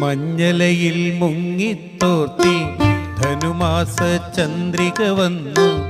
മഞ്ഞലയിൽ മുങ്ങിത്തോർത്തി ധനുമാസ ചന്ദ്രിക വന്നു.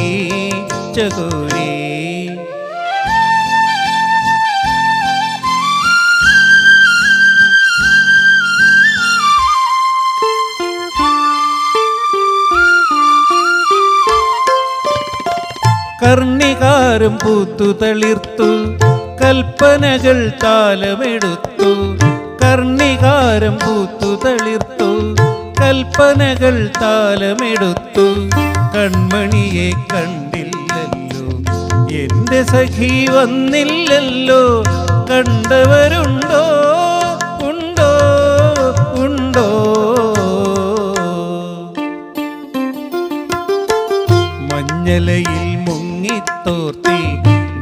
കർണികാരം പൂത്തു തളിർത്തു കൽപ്പനകൾ താലമെടുത്തു. കർണികാരം പൂത്തു തളിർത്തു കൽപ്പനകൾ താലമെടുത്തു. കൺമണിയെ കണ്ടില്ലല്ലോ എന്റെ സഖി വന്നില്ലല്ലോ കണ്ടവരുണ്ടോ? ഉണ്ടോ? ഉണ്ടോ? മഞ്ഞലയിൽ മുങ്ങിത്തോർത്തി.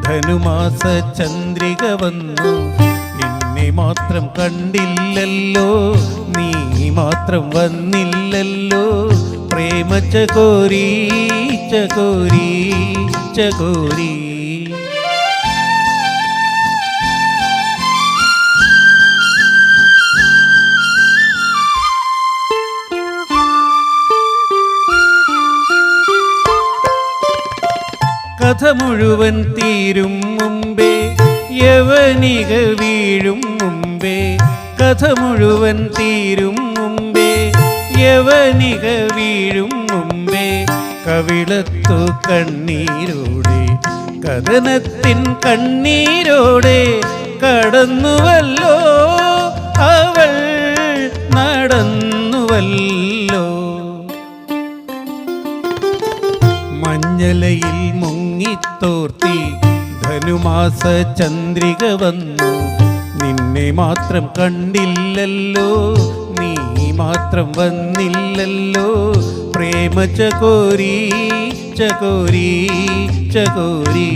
ധനുമാസ ചന്ദ്രിക വന്നു. എന്നെ മാത്രം കണ്ടില്ലല്ലോ. നീ മാത്രം വന്നില്ലല്ലോ. പ്രേമ ചകോരി ചകോരി ചകോരി. കഥ മുഴുവൻ തീരും മുമ്പേ യവനിക വീഴും മുമ്പേ. കഥ മുഴുവൻ തീരും മുമ്പേ യവനിക വീഴും മുമ്പേ. കവിളത്തു കണ്ണീരോടെ കഥനത്തിൻ കണ്ണീരോടെ കടന്നുവല്ലോ. അവൾ നടന്നുവല്ലോ. മഞ്ഞലയിൽ തോർത്തി ധനുമാസ ചന്ദ്രിക വന്നു. നിന്നെ മാത്രം കണ്ടില്ലല്ലോ നീ മാത്രം വന്നില്ലല്ലോ. പ്രേമ ചകോരി ചകോരി ചകോരി.